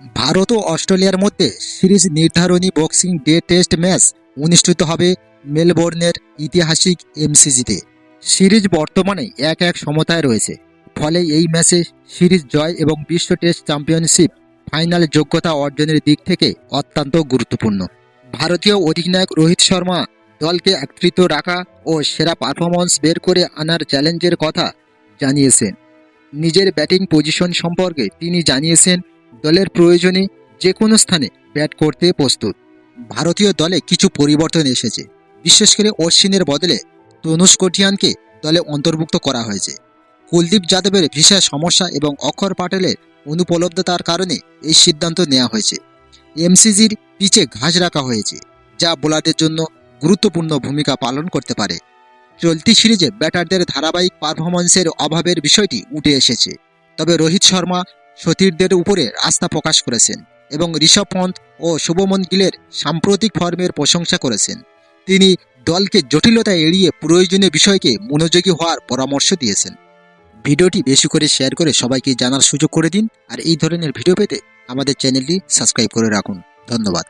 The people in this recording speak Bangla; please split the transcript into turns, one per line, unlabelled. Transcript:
ভারত ও অস্ট্রেলিয়ার মধ্যে সিরিজ নির্ধারণী বক্সিং ডে টেস্ট ম্যাচ অনুষ্ঠিত হবে মেলবোর্নের ঐতিহাসিক এমসিজিতে। সিরিজ বর্তমানে এক এক সমতায় রয়েছে। ফলে এই ম্যাচে সিরিজ জয় এবং বিশ্ব টেস্ট চ্যাম্পিয়নশিপ ফাইনাল যোগ্যতা অর্জনের দিক থেকে অত্যন্ত গুরুত্বপূর্ণ। ভারতীয় অধিনায়ক রোহিত শর্মা দলকে একত্রিত রাখা ও সেরা পারফরমেন্স বের করে আনার চ্যালেঞ্জের কথা জানিয়েছেন। নিজের ব্যাটিং পজিশন সম্পর্কে তিনি জানিয়েছেন দলের প্রয়োজনে যে কোনো স্থানে ব্যাট করতে প্রস্তুত। ভারতীয় দলে কিছু পরিবর্তন এসেছে। বিশেষ করে অশ্বিনের বদলে তনুষ কোটিয়ানকে দলে অন্তর্ভুক্ত করা হয়েছে। কুলদীপ যাদবের ভিসা সমস্যা এবং অক্ষর পাটেলের অনুপলব্ধতার কারণে এই সিদ্ধান্ত নেওয়া হয়েছে। এমসিজির পিচে ঘাস রাখা হয়েছে, যা বোলারদের জন্য গুরুত্বপূর্ণ ভূমিকা পালন করতে পারে। চলতি সিরিজে ব্যাটারদের ধারাবাহিক পারফরম্যান্সের অভাবের বিষয়টি উঠে এসেছে। তবে রোহিত শর্মা সতীর্থদের উপরে আস্থা প্রকাশ করেছেন এবং ঋষভ পন্থ ও শুভমন গিলের সাম্প্রতিক ফর্মের প্রশংসা করেছেন। তিনি দলকে জটিলতা এড়িয়ে প্রয়োজনীয় বিষয়কে মনোযোগী হওয়ার পরামর্শ দিয়েছেন। ভিডিওটি বেশি করে শেয়ার করে সবাইকে জানার সুযোগ করে দিন। আর এই ধরনের ভিডিও পেতে আমাদের চ্যানেলটি সাবস্ক্রাইব করে রাখুন। ধন্যবাদ।